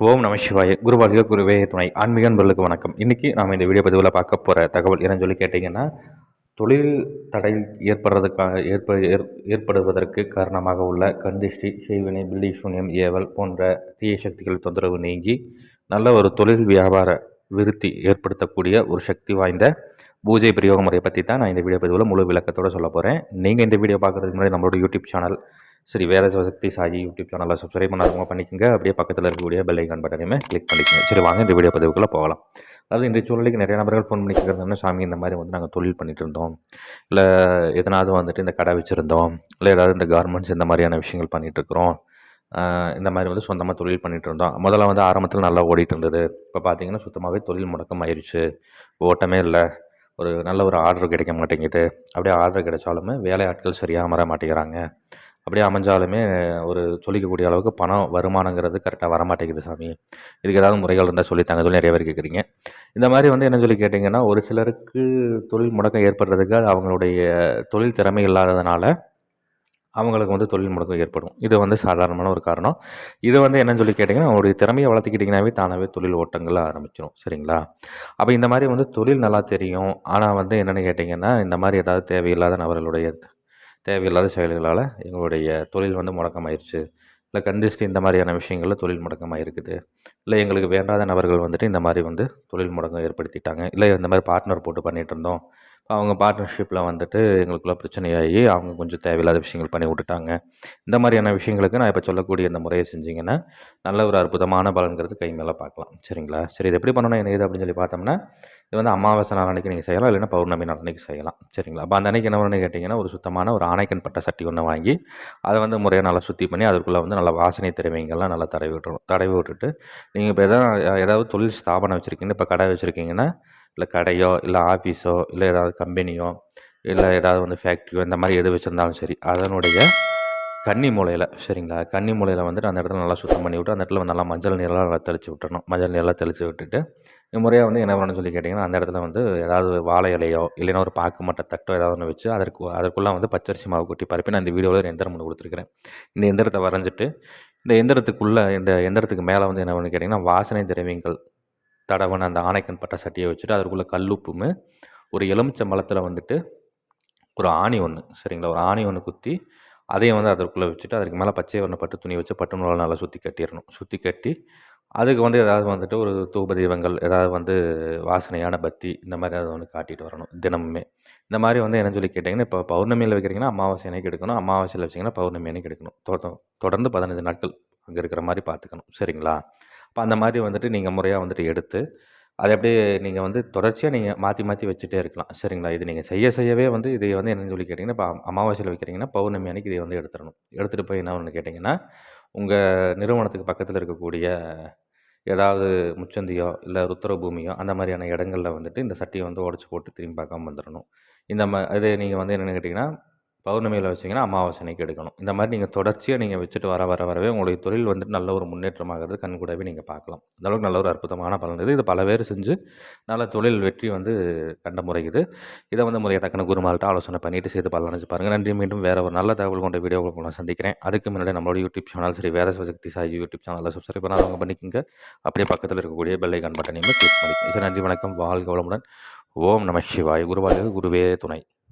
ஓம் நம சிவாய. குருவாகிய குருவே துணை ஆன்மீக நண்பர்களுக்கு வணக்கம். இன்றைக்கி நாம் இந்த வீடியோ பதிவில் பார்க்க போகிற தகவல் என்னன்னு சொல்லி கேட்டிங்கன்னா தொழில் தடை ஏற்படுறதுக்காக ஏற்ப ஏற் ஏற்படுவதற்கு காரணமாக உள்ள கந்திஷ்டி செய்வினை பில்லி சூன்யம் ஏவல் போன்ற தீய சக்திகள் தொந்தரவு நீங்கி நல்ல ஒரு தொழில் வியாபார விருத்தி ஏற்படுத்தக்கூடிய ஒரு சக்தி வாய்ந்த பூஜை பிரயோக முறையை பற்றி தான் நான் இந்த வீடியோ பதிவில் முழு விளக்கத்தோடு சொல்ல போகிறேன் நீங்கள் இந்த வீடியோ பார்க்குறதுக்கு முன்னாடி நம்மளோட யூடியூப் சேனல் சரி வேறு சக்தி சாயி யூடியூப் சேனலில் சப்ஸ்கிரைப் பண்ணாதவங்க பண்ணிக்கோங்க. அப்படியே பக்கத்தில் இருக்கக்கூடிய பெல் ஐக்கான் பட்டனையுமே கிளிக் பண்ணிக்கோங்க. சரி வாங்க இந்த வீடியோ பதிவுக்குள்ளே போகலாம். அதாவது இந்த சூழலுக்கு நிறைய நபர்கள் ஃபோன் பண்ணி கேட்குறது சாமி இந்த மாதிரி வந்து நாங்கள் தொழில் பண்ணிட்டு இருந்தோம். இல்லை எதனாவது வந்துட்டு இந்த கடை வச்சுருந்தோம். இல்லை ஏதாவது இந்த கார்மெண்ட்ஸ் இந்த மாதிரியான விஷயங்கள் பண்ணிகிட்ருக்குறோம் இந்த மாதிரி வந்து சொந்தமாக தொழில் பண்ணிகிட்டு இருந்தோம். முதல்ல வந்து ஆரம்பத்தில் நல்லா ஓடிட்டு இருந்தது. இப்போ பார்த்தீங்கன்னா சுத்தமாகவே தொழில் முடக்கம் ஆயிடுச்சு ஓட்டமே இல்லை. ஒரு நல்ல ஒரு ஆர்டர் கிடைக்க மாட்டேங்குது. அப்படியே ஆர்டர் கிடைச்சாலுமே வேலை ஆட்கள் சரியாக வர மாட்டேங்கிறாங்க. அப்படியே அமைஞ்சாலுமே ஒரு சொல்லிக்கக்கூடிய அளவுக்கு பணம் வருமானங்கிறது கரெக்டாக வரமாட்டேங்குது சாமி. இதுக்கு ஏதாவது முறைகள் இருந்தால் சொல்லித்தாங்க. சொல்லி நிறைய பேர் கேட்குறீங்க இந்த மாதிரி வந்து என்ன சொல்லி கேட்டிங்கன்னா ஒரு சிலருக்கு தொழில் முடக்கம் ஏற்படுறதுக்கு அவங்களுடைய தொழில் திறமை இல்லாததுனால அவங்களுக்கு வந்து தொழில் முடக்கம் ஏற்படும். இது வந்து சாதாரணமான ஒரு காரணம். இது வந்து என்னன்னு சொல்லி கேட்டிங்கன்னா அவங்களுடைய திறமையை வளர்த்துக்கிட்டிங்கனாவே தானாகவே தொழில் ஓட்டங்கள் ஆரம்பிச்சிடும் சரிங்களா? அப்போ இந்த மாதிரி வந்து தொழில் நல்லா தெரியும். ஆனால் வந்து என்னென்னு கேட்டிங்கன்னா இந்த மாதிரி ஏதாவது தேவையில்லாத நபர்களுடைய தேவையில்லாத செயல்களால் எங்களுடைய தொழில் வந்து முடக்கமாயிருச்சு. இல்லை கந்திஷ்டி இந்த மாதிரியான விஷயங்களில் தொழில் முடக்கமாக இருக்குது இல்லை எங்களுக்கு வேண்டாத நபர்கள் வந்துட்டு இந்த மாதிரி வந்து தொழில் முடக்கம் ஏற்படுத்திட்டாங்க. இல்லை இந்த மாதிரி பார்ட்னர் போட்டு பண்ணிகிட்டு இருந்தோம் அவங்க பார்ட்னர்ஷிப்பில் வந்துட்டு எங்களுக்குள்ள பிரச்சனையாகி அவங்க கொஞ்சம் தேவையில்லாத விஷயங்கள் பண்ணி விட்டுட்டாங்க. இந்த மாதிரியான விஷயங்களுக்கு நான் இப்போ சொல்லக்கூடிய இந்த முறையை செஞ்சிங்கன்னா நல்ல ஒரு அற்புதமான பலன்கிறது கை மேலே பார்க்கலாம். சரிங்களா? சரி இது எப்படி பண்ணணும் என்ன இது அப்படின்னு சொல்லி பார்த்தோம்னா இது வந்து அமாவாசை நாள் அன்றைக்கி நீங்கள் செய்யலாம் இல்லைன்னா பௌர்ணமி நாள் அன்றைக்கி செய்யலாம். சரிங்களா? அப்போ அந்த அன்றைக்கி என்ன பண்ணு கேட்டிங்கன்னா ஒரு சுத்தமான ஒரு ஆணைக்கன் பட்ட சட்டி ஒன்று வாங்கி அதை வந்து முறையாக நல்லா சுத்தி பண்ணி அதுக்குள்ளே வந்து நல்லா வாசனை திறமைங்கள்லாம் நல்லா தடவி விட்டுரும் தடவி விட்டுட்டு நீங்கள் இப்போ எதாவது ஏதாவது தொழில் ஸ்தாபனம் வச்சுருக்கீங்கன்னு இப்போ கடை வச்சுருக்கீங்கன்னா இல்லை கடையோ இல்லை ஆஃபீஸோ இல்லை ஏதாவது கம்பெனியோ இல்லை ஏதாவது வந்து ஃபேக்ட்ரியோ இந்த மாதிரி எது வச்சுருந்தாலும் சரி அதனுடைய கன்னி மூலையில் சரிங்களா? கன்னி மூலையில் வந்துட்டு அந்த இடத்துல நல்லா சுத்தம் பண்ணி விட்டு அந்த இடத்துல நல்லா மஞ்சள் நீரெல்லாம் நல்லா தெளித்து விட்டுறணும். மஞ்சள் நீரெல்லாம் தெளித்து விட்டுட்டு முறையாக வந்து என்ன பண்ணணும்னு சொல்லி கேட்டிங்கன்னா அந்த இடத்துல வந்து ஏதாவது வாழை இலையோ இல்லைன்னா ஒரு பாக்கு மட்ட தட்டோ ஏதாவது ஒன்று வச்சு அதற்கு அதற்குள்ளே வந்து பச்சரிசி மாவு கொட்டி பரப்பி நான் இந்த வீடியோவில் ஒரு எந்திரம் ஒன்று கொடுத்துருக்கிறேன். இந்த எந்திரத்தை வரைஞ்சிட்டு இந்த எந்திரத்துக்குள்ளே இந்த எந்திரத்துக்கு மேலே வந்து என்ன பண்ணு கேட்டிங்கன்னா வாசனை திரவியங்கள் தடவன அந்த ஆணைக்கன் பட்ட சட்டியை வச்சுட்டு அதற்குள்ளே கல்லுப்புமே ஒரு எலுமிச்சம் மலத்தில் வந்துட்டு ஒரு ஆணி ஒன்று சரிங்களா? ஒரு ஆணி ஒன்று குத்தி அதையும் வந்து அதற்குள்ளே வச்சுட்டு அதுக்கு மேலே பச்சை வண்ண பட்டு துணி வச்சு பட்டு நூலால் நல்லா சுற்றி கட்டிடணும். சுற்றி கட்டி அதுக்கு வந்து ஏதாவது வந்துட்டு ஒரு தூப தெய்வங்கள் ஏதாவது வந்து வாசனையான பத்தி இந்த மாதிரி அதை வந்து காட்டிட்டு வரணும் தினமுமே. இந்த மாதிரி வந்து என்ன சொல்லி கேட்டிங்கன்னா இப்போ பௌர்ணமியில் வைக்கிறீங்கன்னா அமாவாசை அன்னைக்கு எடுக்கணும் அமாவாசையில் வச்சிங்கன்னா பௌர்ணமி அன்னைக்கு எடுக்கணும். தொடர்ந்து பதினஞ்சு நாட்கள் அங்கே இருக்கிற மாதிரி பார்த்துக்கணும். சரிங்களா? இப்போ அந்த மாதிரி வந்துட்டு நீங்கள் முறையாக வந்துட்டு எடுத்து அதை அப்படியே நீங்கள் வந்து தொடர்ச்சியாக நீங்கள் மாற்றி மாற்றி வச்சுட்டே இருக்கலாம். சரிங்களா? இது நீங்கள் செய்ய செய்யவே வந்து இதை வந்து என்னென்னு சொல்லி கேட்டிங்கன்னா இப்போ அமாவாசையில் வைக்கிறீங்கன்னா பௌர்ணமி அன்னைக்கு இதை வந்து எடுத்துடணும். எடுத்துகிட்டு போய் என்ன ஒன்று கேட்டிங்கன்னா உங்கள் நிறுவனத்துக்கு பக்கத்தில் இருக்கக்கூடிய ஏதாவது முச்சந்தியோ இல்லை ருத்திர பூமியோ அந்த மாதிரியான இடங்களில் வந்துட்டு இந்த சட்டியை வந்து உடச்சி போட்டு திரும்பி பார்க்காம வந்துடணும். இந்த மா இது நீங்கள் வந்து என்னென்னு கேட்டிங்கன்னா பௌர்ணமியில் வச்சிங்கன்னா அமாவாசை எடுக்கணும். இந்த மாதிரி நீங்கள் தொடர்ச்சியாக நீங்கள் வச்சுட்டு வர வர வரவே உங்களுடைய தொழில் வந்துட்டு நல்ல ஒரு முன்னேற்றமாகிறது கண் கூடவே நீங்கள் பார்க்கலாம். அந்தளவுக்கு நல்ல ஒரு அற்புதமான பலன் இது. இது பல பேர் செஞ்சு நல்ல தொழில் வெற்றி வந்து கண்ட முறைக்குது இதை. வந்து முறையை தக்கன குருமால்கிட்ட ஆலோசனை பண்ணிவிட்டு செய்து பலனச்சு பாருங்கள் நன்றி. மீண்டும் வேறு ஒரு நல்ல தகவல் கொண்ட வீடியோ நான் சந்திக்கிறேன். அதுக்கு முன்னாடி நம்மளோட யூடியூப் சேனல் சரி வேறு சக்தி சாய் யூடியூப் சேனலில் சப்ஸ்கிரைப் பண்ணாதவங்க பண்ணிக்கோங்க. அப்படியே பக்கத்தில் இருக்கக்கூடிய பெல்லைக்கான் பட்டனையுமே கிளிக் பண்ணிக்கோங்க. சரி நன்றி வணக்கம். வாழ்க வளமுடன். ஓம் நம சிவாய். குருவாயூர் குருவே துணை.